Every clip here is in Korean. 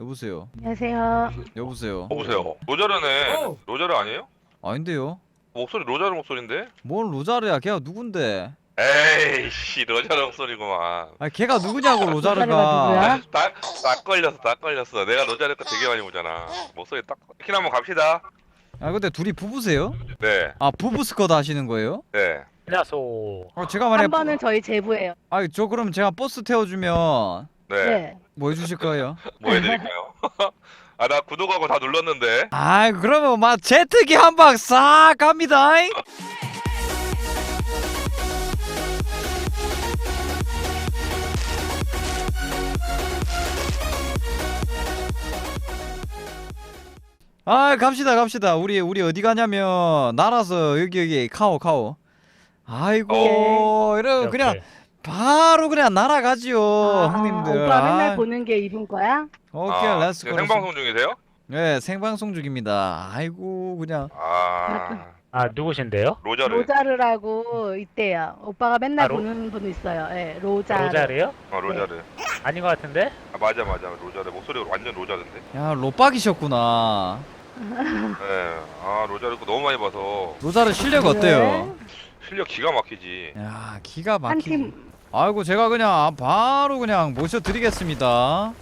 여보세요. 안녕하세요. 여보세요. 여보세요. 로자르네. 어. 로자르 아니에요? 아닌데요. 목소리 로자르 목소리인데? 뭔 로자르야? 걔가 누군데? 에이씨 로자르 목소리구만. 아 걔가 누구냐고 로자르가. 누구야? 딱, 딱 걸렸어, 딱 걸렸어. 내가 로자르 거 되게 많이 보잖아. 목소리 딱. 킨 한번 갑시다. 아 근데 둘이 부부세요? 네, 아 부부 스쿼드 하시는 거예요? 네. 안녕하세요. 아 제가 만약 한 번은 저희 제부예요. 아저 그럼 제가 버스 태워주면 네. 네. 뭐 해주실 거예요? 뭐 해드릴까요? 아, 나 구독하고 다 눌렀는데. 아 그러면 막 제트기 한 방 싹 갑니다. 아 갑시다 갑시다 우리 우리 어디 가냐면 날아서 여기 여기 카오 카오 아이고 이러 그냥 이렇게. 바로 그냥 날아가지요 아, 형님들 오빠 맨날 아, 보는 게 이분 거야? 오케이 아, 렛츠 지금 고 생방송 중이세요? 네 생방송 중입니다 아이고 그냥 아, 아 누구신데요? 로자르. 로자르라고 있대요. 오빠가 맨날 아, 로- 보는 분 있어요. 예, 로자르. 로자르요? 어, 로자르. 아닌 것 같은데? 아, 맞아, 맞아. 로자르. 목소리가 완전 로자르인데? 야 로빡이셨구나 네. 아, 로자르 거 너무 많이 봐서. 로자르 실력 어때요? 실력 기가 막히지. 야 기가 한 막히지 팀. 아이고 제가 그냥 바로 그냥 모셔드리겠습니다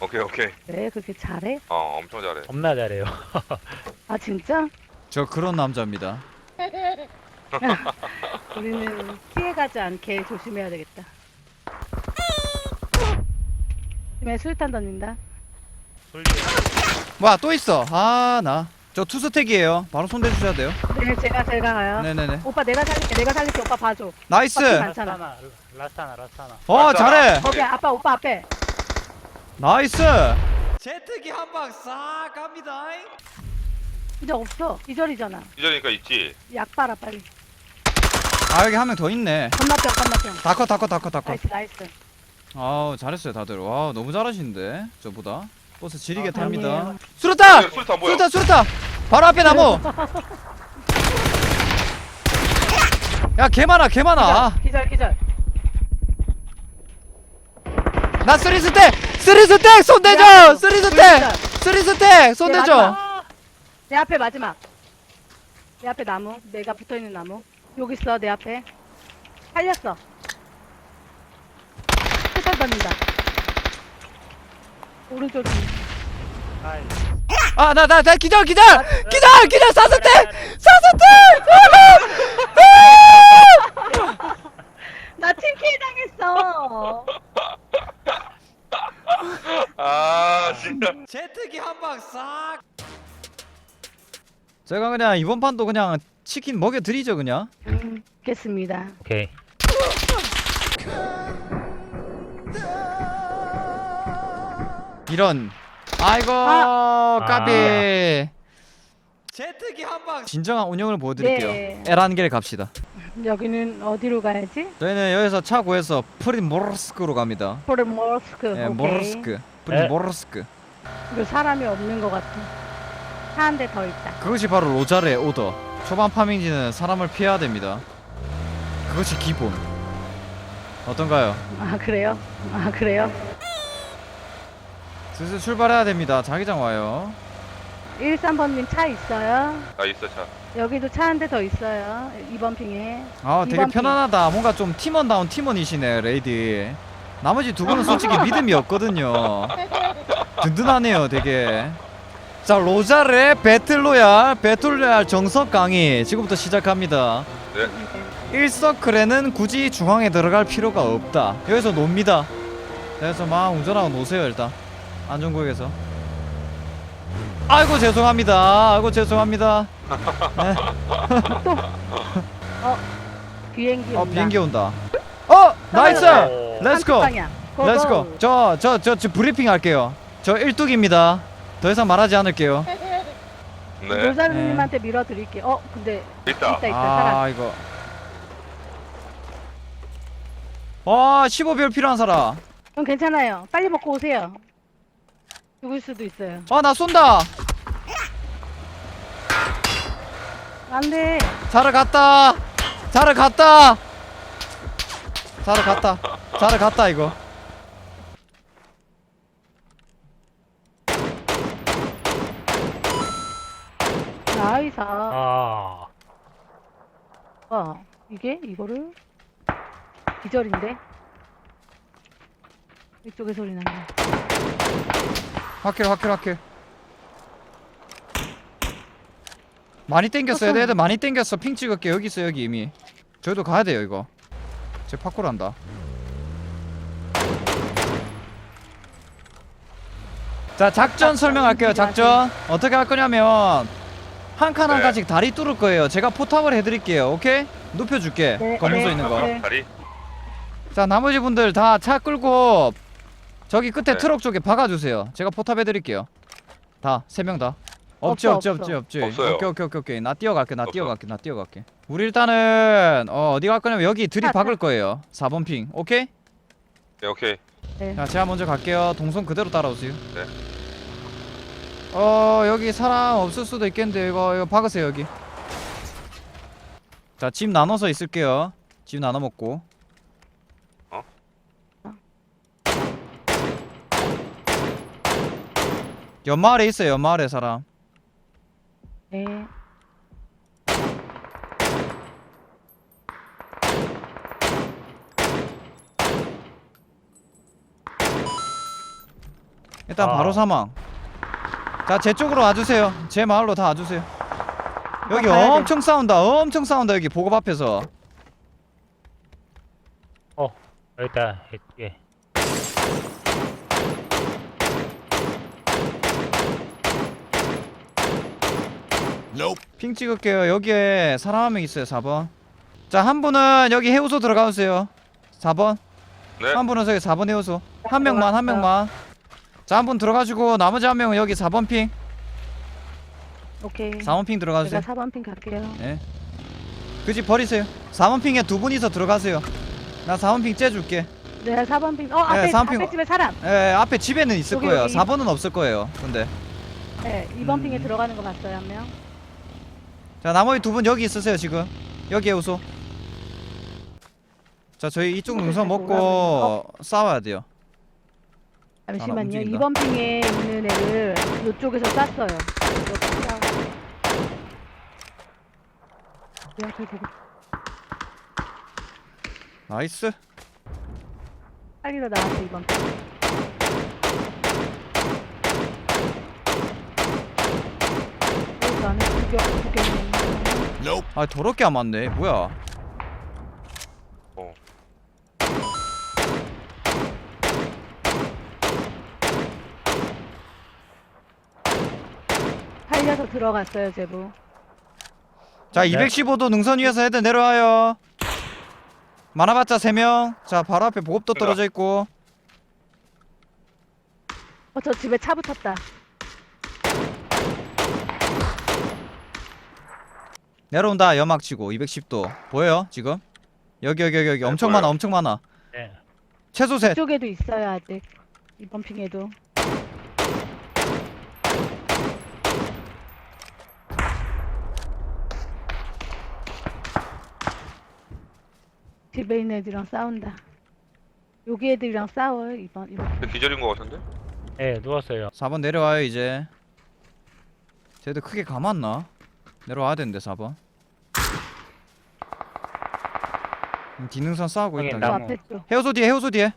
오케이, 오케이. 왜 그렇게 잘해? 어, 엄청 잘해. 겁나 잘해요. 아 진짜? 저 그런 남자입니다 우리는 피해가지 않게 조심해야 되겠다. 팀에 수류탄 던진다. 뭐야 또 있어 아나 저 투스택이에요 바로 손대주셔야 돼요 네, 제가 제가 가요. 네네네 오빠 내가 살릴게. 내가 살릴게. 오빠 봐줘. 나이스 괜찮아. 라스타나, 라스타나, 라스타나. 어 맞다. 잘해 거기 아빠 오빠 앞에. 나이스 제트기 한 방 싹 갑니다 이제 없어. 이절이잖아. 이전이니까 있지. 약 빨아 빨리. 아 여기 한 명 더 있네 건너편 건너편. 다컷 다컷 다컷 다컷 나이스 나이스. 아우 잘했어요 다들 와 너무 잘하시는데 저보다 버스 지리게 아, 탑니다 아니에요. 수류탄 술탄 뭐야? 수류탄 수류탄 바로 앞에 나무 야 개 많아 개 많아 기절 기절. 나 쓰리스택 쓰리스택 손대줘 야, 쓰리스택 쓰리스택 손대줘. 내 앞에 마지막. 내 앞에 나무. 내가 붙어 있는 나무. 여기 있어 내 앞에. 살렸어. 수탄 던진다. 오른쪽. 아이. 아 나 나 나 기절 기절 기절 기절 사스택 사스택 나 팀킬 당했어. 아, 진짜. 제트기 한 방 싹 제가 그냥 이번 판도 그냥 치킨 먹여드리죠 그냥 음, 겠습니다. 오케이. 이런 아이고 아. 까비 제트기 한방 진정한 운영을 보여드릴게요 네. 에란겔 갑시다 여기는 어디로 가야지? 저희는 여기서 차 구해서 프리모르스크로 갑니다 포르 모스크. 예, 오케이. 모르스크 프리모르스크 그리고 사람이 없는 것 같아. 차 한 대 더 있다. 그것이 바로 로자르의 오더 초반 파밍지는 사람을 피해야 됩니다 그것이 기본 어떤가요? 아 그래요? 아 그래요? 슬슬 출발해야 됩니다 자기장 와요 13번님 차 있어요? 나 있어, 차. 여기도 차 한 대 더 있어요. 2번 핑에. 아 되게 이번 핑. 편안하다 뭔가 좀 팀원다운 팀원이시네 레이디 나머지 두 분은 솔직히 믿음이 없거든요 든든하네요 되게 자 로자르의 배틀로얄 배틀로얄 정석 강의 지금부터 시작합니다 네. 1서클에는 굳이 중앙에 들어갈 필요가 없다 여기서 놉니다 그래서 막 운전하고 노세요 일단 안전구역에서 아이고 죄송합니다 아이고 죄송합니다 네. 비행기 어 온다. 비행기 온다 어 나이스 오. 렛츠고 방향. 렛츠고 저저 저 저 브리핑 할게요 저 1뚝입니다 더 이상 말하지 않을게요 네. 로자르님한테 밀어드릴게요. 어 근데 있다. 있다 있다 사람. 아 이거 와 15별 필요한 사람 그럼 괜찮아요. 빨리 먹고 오세요. 죽을 수도 있어요. 아 나 쏜다 안 돼. 자러 갔다 자러 갔다 자러 갔다 자러 갔다 이거 나이사. 아. 아, 이게 이거를 기절인데. 이쪽에 소리 난다. 확킬 확킬 확킬. 많이 땡겼어요. 애들 많이 땡겼어. 핑 찍을게 여기 있어 여기 이미. 저희도 가야 돼요 이거. 제 파쿠르 한다. 자 작전 설명할게요 작전. 어떻게 할 거냐면 한 칸 한 네. 칸씩 다리 뚫을 거예요. 제가 포탑을 해드릴게요 오케이? 눕혀줄게. 네, 검은소 네. 있는 거. 네. 다리. 자 나머지 분들 다 차 끌고 저기 끝에 네. 트럭 쪽에 박아주세요 제가 포탑 해드릴게요 다 세 명 다 없지 없어, 없지 없어. 없지 없지 없어요. 오케이 오케이 오케이 오케이 나 뛰어갈게 나 없어. 뛰어갈게 나 뛰어갈게 우리 일단은 어 어디 갈 거냐면 여기 들이 차, 박을 거예요 4번 핑 오케이? 네 오케이 네. 자 제가 먼저 갈게요 동선 그대로 따라오세요 네. 어 여기 사람 없을 수도 있겠는데 이거 이거 박으세요 여기 자 집 나눠서 있을게요 집 나눠 먹고 연마을에 있어요 연마을에 사람 네. 일단 아. 바로 사망 자 제 쪽으로 와주세요 제 마을로 다 와주세요 여기 가야 돼. 엄청 싸운다 엄청 싸운다 여기 보급 앞에서 여기 있다. 예. 핑 찍을게요 여기에 사람 한 명 있어요 4번 자 한 분은 여기 해우소 들어가주세요 4번 네 한 분은 저기 4번 해우소 한 명만 한 명만 자 한 분 들어가지고 나머지 한 명은 여기 4번 핑 오케이. 4번 핑 제가 들어가주세요 4번 핀 갈게요. 예. 그 집 버리세요 4번 핑에 두 분이서 들어가세요 나 4번 핑 째줄게 네, 4번 핀. 어, 앞에, 네, 4번 핑. 앞에 집에 사람. 예 앞에 집에는 있을 여기, 거예요 여기. 4번은 없을 거예요 근데 네, 2번 음. 핑에 들어가는 거 봤어요, 한 명. 자 나머지 두 분 여기 있으세요 지금 여기 해우소 자 저희 이쪽 능선 먹고 싸워야 돼요 잠시만요. 움직인다. 2번 핑에 있는 애를 이쪽에서 쐈어요. 나이스 살리러 나왔어, 2번 핑. 아 더럽게 안 맞네 뭐야 어. 살려서 들어갔어요, 제부. 자 네. 215도 능선 위에서 애들 내려와요 많아봤자 3명 자 바로 앞에 보급도 떨어져 있고 어, 저 집에 차 붙었다. 내려온다 연막 치고 210도 보여요 지금 여기 여기 여기 여기 네, 엄청 보여요. 많아 엄청 많아 네. 최소 셋 이쪽에도 있어요, 아직. 2번 핑에도. 집에 있는 애들이랑 싸운다. 여기 애들이랑 싸워요, 2번. 2번. 근데 기절인 거 같은데 네, 누웠어요. 4번 내려와요 이제 쟤들 크게 감았나? 내려와야 되는데 4번 음, 뒤능선 싸우고 있다 저 나무. 앞에 쪽. 해우소 뒤에 해우소 뒤에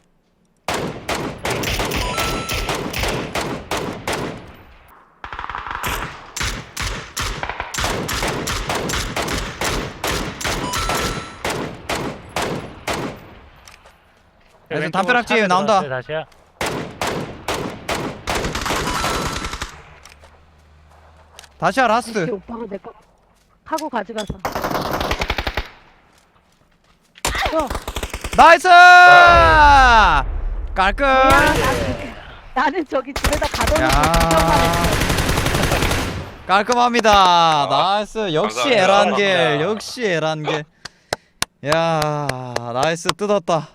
그래서 왼쪽으로 담벼락지 나온다. 다시요. 다시 라스트 오빠가 내거 하고 가져가서. 또, 나이스! 깔끔. 나는, 나는 저기 집에다 가둬놓고 야. 깔끔합니다. 나이스. 역시 감사합니다. 에란겔 감사합니다. 역시 에란겔. 야 나이스. 뜯었다